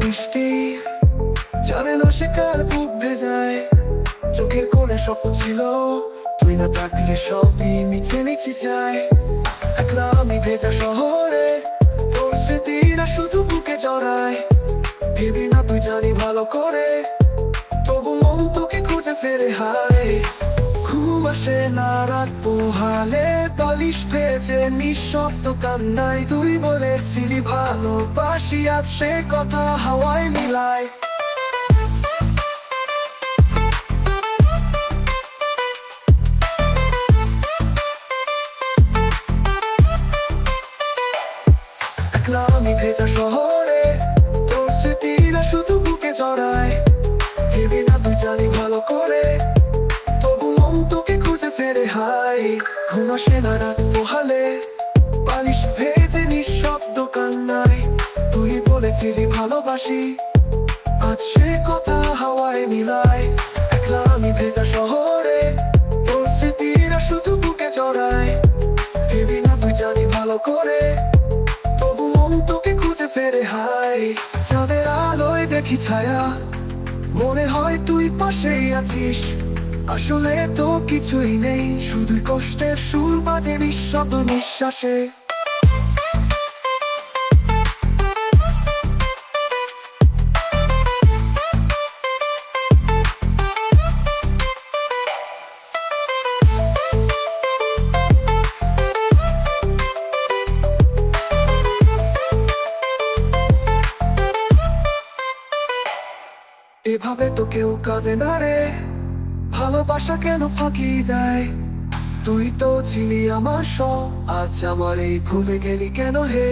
বৃষ্টি। জানে সে কার বুক ভেজায়। চোখের কোণে স্বপ্ন ছিল, তুই না থাকলে সবই মিছে মিছে যায়। একলা আমি ভেজা শহরে, তোর স্মৃতিরা শুধু বুকে জড়ায়। ভেবি না তুই জানি ভালো করে, তবু মন তোকে খুঁজে ফেরে হায়। ঘুম আসে না রাত পোহালে বালিশ ভেজে নিঃশব্দ কান্নায় তুই বলেছিলি ভালোবাসি, আজ সে কথা হাওয়ায় মিলায়। আমি ভেজা শহরে, তোর স্মৃতিরা শুধু বুকে জড়ায় ভেবে না তুই জানি ভালো করে, তবু মন তোকে খুঁজে ফেরে হাই ঘুম আসে না রাত পোহালে বালিশ ভেজে নিঃশব্দ কান্নায়। তুই বলেছিলি ভালোবাসি। আজ সে কথা হাওয়ায় মিলায়। একলা আমি ভেজা শহরে। তোর স্মৃতিরা শুধু বুকে জড়ায় ভেবি না তুই জানি ভালো করে। তবু মন তোকে খুঁজে ফেরে হাই চাঁদের আলোয় দেখি ছায়া। মনে হয় তুই পাশেই আছিস। আসলে তো কিছুই নেই, শুধুই কষ্টের সুর বাজে নিঃশব্দ নিঃশ্বাসে। এভাবে তো কেউ কাঁদে না রে। ভালোবাসা কেন ফাঁকি দেয়? তুই তো ছিলি আমার সব, আজ আমার এই ভুলে গেলি কেন হে?